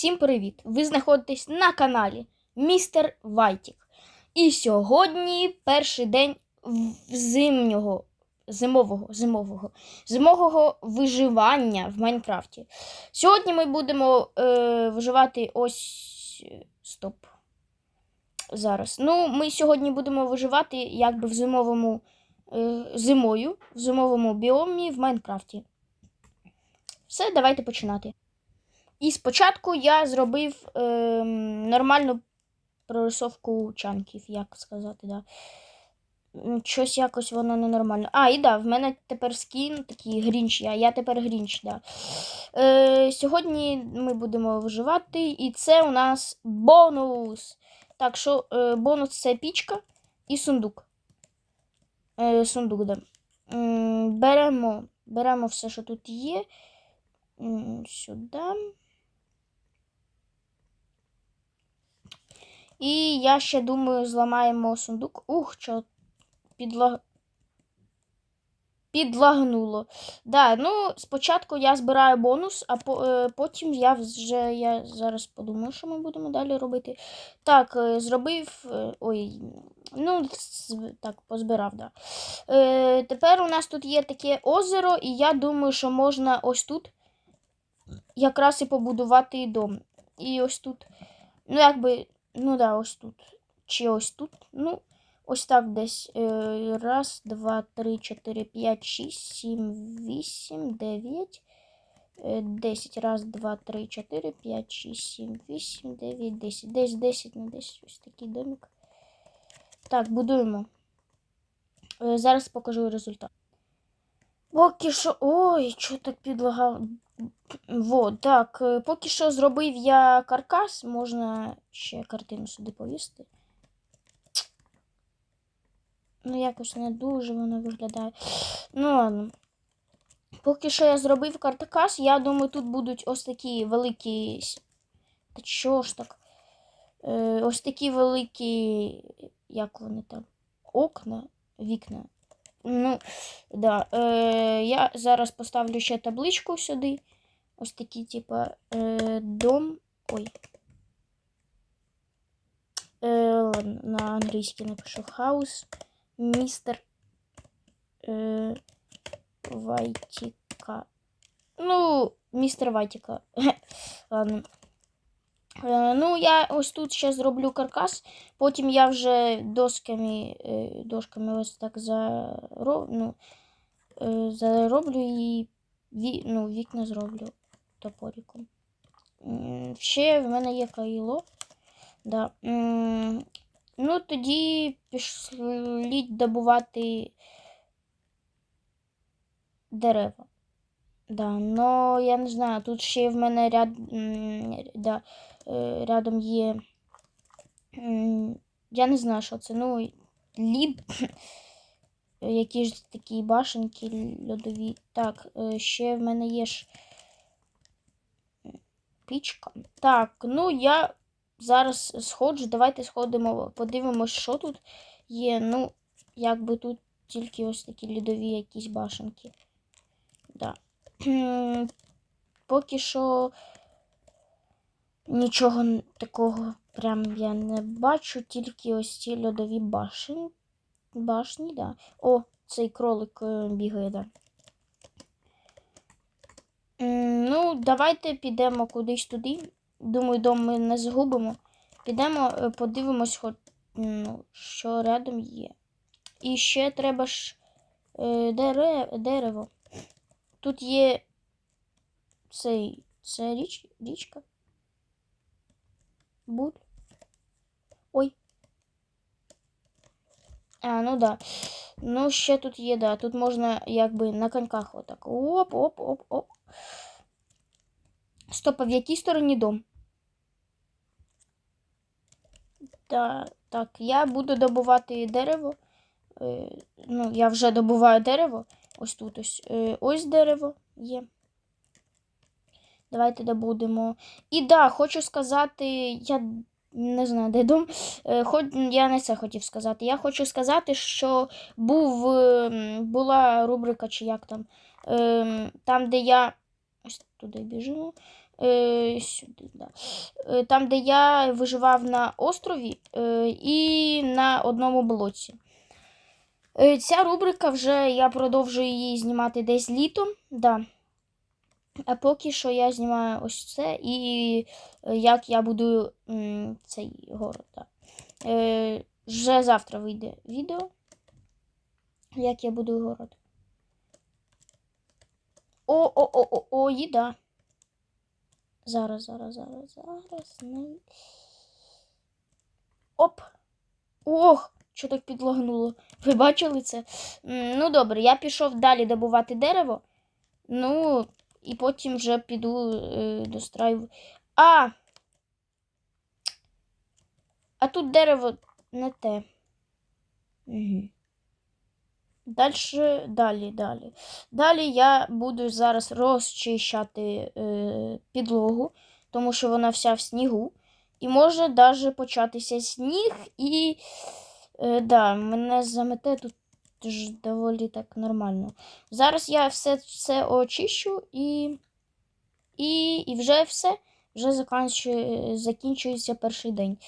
Всім привіт! Ви знаходитесь на каналі Містер Вайтік. І сьогодні перший день зимнього, зимового, зимового, зимового виживання в Майнкрафті. Сьогодні ми будемо е, виживати ось. Стоп. Зараз. Ну, ми сьогодні будемо виживати якби в зимовому е, зимою, в зимовому біомі в Майнкрафті. Все, давайте починати. І спочатку я зробив ем, нормальну прорисовку чанків, як сказати, да. Щось якось воно ненормально. А, і да, в мене тепер скін такий грінч, я, я тепер грінч, да. Е, сьогодні ми будемо виживати, і це у нас бонус. Так, що е, бонус це пічка і сундук. Е, сундук, да. М, беремо, беремо все, що тут є. Сюди. І я ще думаю, зламаємо сундук. Ух, що підлаг... підлагнуло. Да, ну, спочатку я збираю бонус, а е, потім я вже я зараз подумаю, що ми будемо далі робити. Так, е, зробив. е, Ой, ну, так, позбирав, да. Е, тепер у нас тут є таке озеро, і я думаю, що можна ось тут якраз і побудувати дом. І ось тут. Ну, якби. Ну да, ось тут. Чи ось тут. Ну, ось так десь. Е, раз, два, три, чотири, п'ять, шість, сім, вісім, дев'ять. е, Десять. Раз, два, три, чотири, п'ять, шість, сім, вісім, дев'ять, десять. Десь десять на десять. Ось такий домик. Так, будуємо. Е, Зараз покажу результат. Поки що. Ой, що так підлагав. Вот, так, е, поки що зробив я каркас, можна ще картину сюди повісти. Ну, якось не дуже воно виглядає. Ну ладно. Поки що я зробив каркас, я думаю, тут будуть ось такі великі. Та що ж так? Е, ось такі великі, як вони там? Окна, вікна. Ну, да. Е, я зараз поставлю ще табличку сюди. Ось такі, типа, е, дом. Ой. Е, на англійській напишу хаус. Містер е, Вайтіка. Ну, містер Вайтіка. ладно. Е, ну, я ось тут ще зроблю каркас, потім я вже досками, е, дошками ось так зароб, ну, е, зароблю і ну, вікна зроблю топориком. Ще в мене є кайло. Да. Ну, тоді пішліть добувати дерева. Да, но я не знаю, тут ще в мене ряд, да, е, рядом є. Я не знаю, що це. Ну, лід. Які ж такі башенки льодові. Так, е, ще в мене є ж пічка. Так, ну я зараз сходжу. Давайте сходимо, подивимось, що тут є. Ну, якби тут тільки ось такі льодові якісь башенки. Да. Кхм, Поки що нічого такого прям я не бачу, тільки ось ці льодові башен... башні, да. О, цей кролик е, бігає, да. Ну, давайте підемо кудись туди. Думаю, дом ми не загубимо. Підемо, е, подивимось, ну, що рядом є. І ще треба ж е, дерево. Тут є цей, це річ, річка. Буль. Ой. А, ну да. Ну, ще тут є, да. Тут можна якби на коньках отак. Оп, оп, оп, оп. Стоп, а в якій стороні дом? Да, так, я буду добувати дерево. Е, ну, я вже добуваю дерево. Ось тут ось. Е, ось дерево є. Давайте добудемо. І да, хочу сказати, я не знаю, де дом. Е, хоч, я не це хотів сказати. Я хочу сказати, що був, ем, була рубрика, чи як там, там, де я. Ось туди біжимо. Е, сюди, да. е, там, де я виживав на острові е, і на одному блоці. Е, ця рубрика вже я продовжую її знімати десь літом. Да. А поки що я знімаю ось це і е, як я будую цей город. Да. Е, вже завтра вийде відео. Як я будую город. О, о, о, о, о, їда. Зараз, зараз, зараз, зараз. Оп! Ох, що так підлагнуло. Ви бачили це? Ну, добре, я пішов далі добувати дерево. Ну, і потім вже піду е, достраю. А! А тут дерево не те. Угу. Дальше, далі, далі. Далі я буду зараз розчищати е, підлогу, тому що вона вся в снігу. І може навіть початися сніг, і е, да, мене замете тут ж доволі так нормально. Зараз я все це очищу і, і, і вже все. Вже закінчує, закінчується перший день.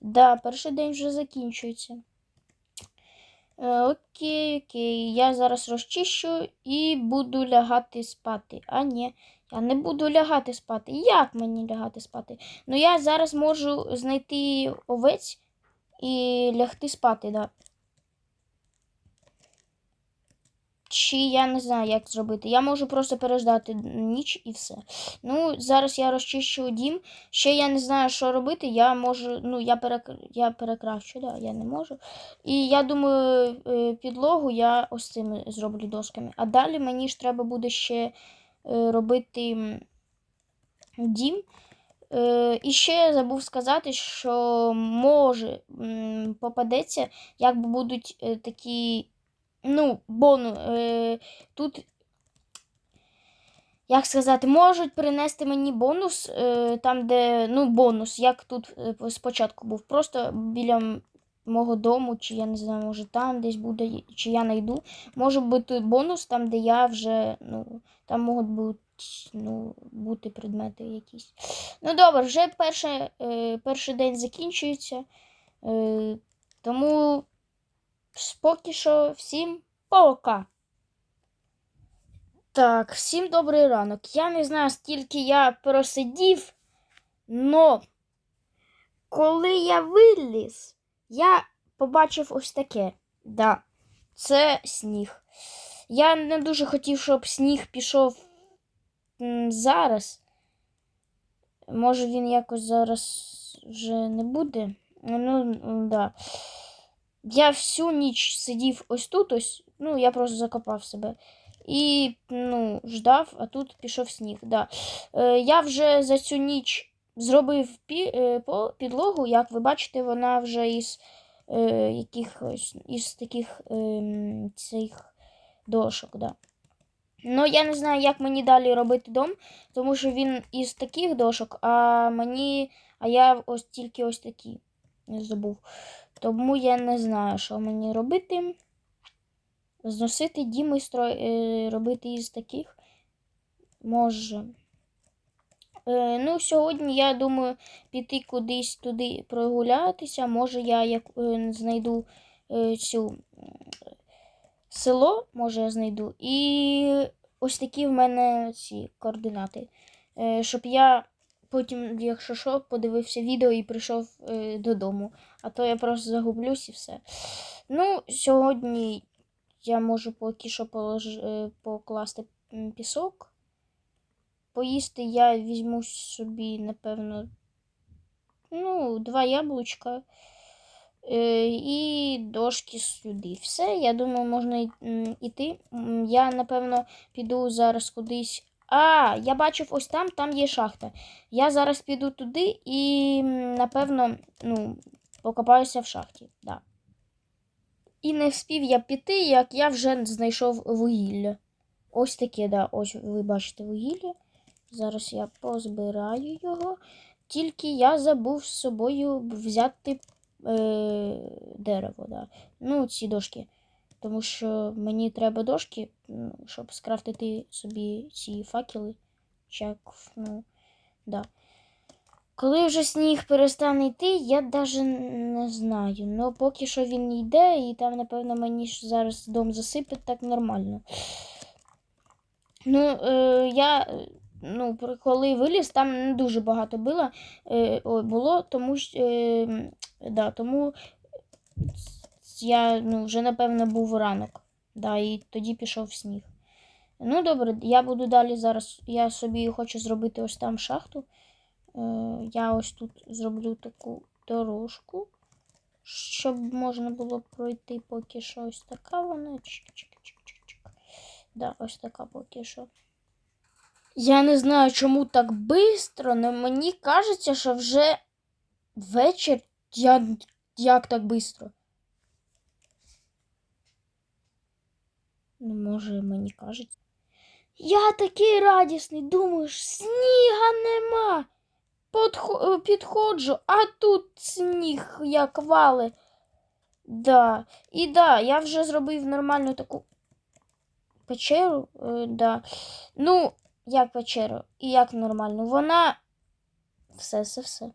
Да, перший день вже закінчується. Е, окей, окей. Я зараз розчищу і буду лягати спати. А ні, я не буду лягати спати. Як мені лягати спати? Ну, я зараз можу знайти овець і лягти спати, да. Чи я не знаю, як зробити. Я можу просто переждати ніч і все. Ну, зараз я розчищу дім. Ще я не знаю, що робити. Я можу, ну, я, перек... я перекращу, да, я не можу. І я думаю, е, підлогу я ось цими зроблю досками. А далі мені ж треба буде ще е, робити дім. Е, І ще я забув сказати, що може попадеться, як будуть е, такі, ну, бону. е, Тут, як сказати, можуть принести мені бонус, там, де, ну, бонус, як тут спочатку був. Просто біля мого дому, чи я не знаю, може там десь буде, чи я знайду. Може бути бонус там, де я вже, ну, там можуть бути, ну, бути предмети якісь. Ну добре, вже перше, е, перший день закінчується. Е, тому поки що всім пока. Так, всім добрий ранок. Я не знаю, скільки я просидів, но коли я виліз, я побачив ось таке. Да, це сніг. Я не дуже хотів, щоб сніг пішов зараз. Може він якось зараз вже не буде. Ну, да. Я всю ніч сидів ось тут, ось, ну, я просто закопав себе. І ну, ждав, а тут пішов сніг. Да. Е, я вже за цю ніч зробив е, по, підлогу, як ви бачите, вона вже із е, якихось із таких е, цих дошок. Да. Ну, я не знаю, як мені далі робити дом, тому що він із таких дошок, а мені. А я ось тільки ось такі не забув. Тому я не знаю, що мені робити. Зносити дім і стро... е, робити із таких. Може. Е, ну, сьогодні я думаю піти кудись туди прогулятися. Може, я як е, знайду е, цю село, може, я знайду. І ось такі в мене ці координати. Щоб я потім, якщо що, подивився відео і прийшов додому. А то я просто загублюсь і все. Ну, сьогодні я можу поки що покласти пісок. Поїсти я візьму собі, напевно, ну, два яблучка е, і дошки сюди. Все, я думаю, можна й- м, іти. М, Я, напевно, піду зараз кудись. А, я бачив ось там, там є шахта. Я зараз піду туди і, напевно, ну, покопаюся в шахті. Да. І не вспів я піти, як я вже знайшов вугілля. Ось таке, да, ось ви бачите вугілля. Зараз я позбираю його. Тільки я забув з собою взяти е, дерево, да. Ну, ці дошки. Тому що мені треба дошки, ну, щоб скрафтити собі ці факели. Чи як, ну, да. Коли вже сніг перестане йти, я навіть не знаю. Ну, поки що він йде, і там, напевно, мені зараз дом засипить так нормально. Ну, е, я, ну, коли виліз, там не дуже багато було, е, було тому що, е, да, тому я ну, вже, напевно, був ранок. Да, і тоді пішов сніг. Ну, добре, я буду далі зараз. Я собі хочу зробити ось там шахту. Е, я ось тут зроблю таку дорожку, щоб можна було пройти поки що ось така вона. Да, ось така поки що. Я не знаю, чому так швидко, але мені кажеться, що вже вечір. Я... Як так швидко? Ну, може, мені кажеться. Я такий радісний, думаєш, сніга нема. Подхо... е, Підходжу, а тут сніг як вали. Да. І да, я вже зробив нормальну таку печеру. Е, да. Ну, як печеру, і як нормально. Вона. Все, все, все.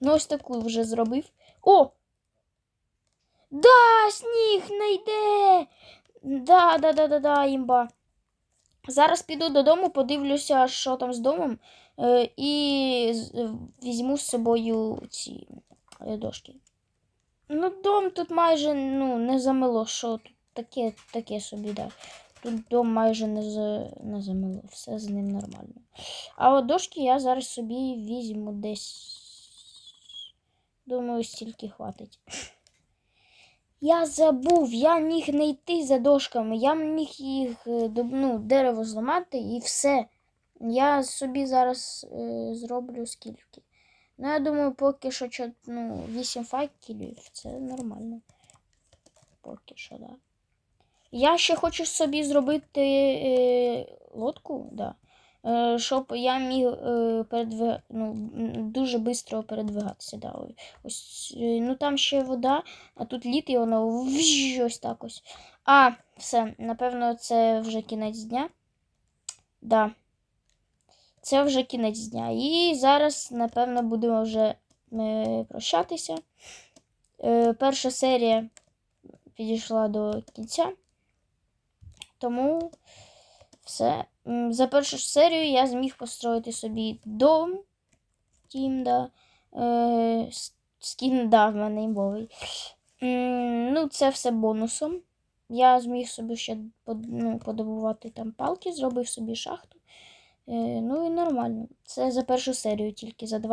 Ну, ось таку вже зробив. О! Да, сніг не йде. Да, да, да, да, да, імба. Зараз піду додому, подивлюся, що там з домом, е, і візьму з собою ці е, дошки. Ну, дом тут майже ну, не замило, що тут таке, таке собі, да. Тут дом майже не, за, не замило, все з ним нормально. А от дошки я зараз собі візьму десь. Думаю, стільки хватить. Я забув, я міг не йти за дошками, я міг їх е, ну, дерево зламати і все. Я собі зараз е, зроблю скільки. Ну, я думаю, поки що ну, 8 факелів це нормально. Поки що, да. Я ще хочу собі зробити е, лодку, да. Е, щоб я міг е, передвиг... ну, дуже швидко передвигатися. Да. Ось, е, ну там ще вода, а тут лід і воно вжж, ось так ось. А, все, напевно, це вже кінець дня. Да. Це вже кінець дня. І зараз, напевно, будемо вже е, прощатися. Е, перша серія підійшла до кінця. Тому все. За першу серію я зміг построїти собі дом. Тім, да. Е, скін, да, в мене імбовий. Ну, це все бонусом. Я зміг собі ще ну, подобувати там палки, зробив собі шахту. Е, ну і нормально. Це за першу серію тільки за два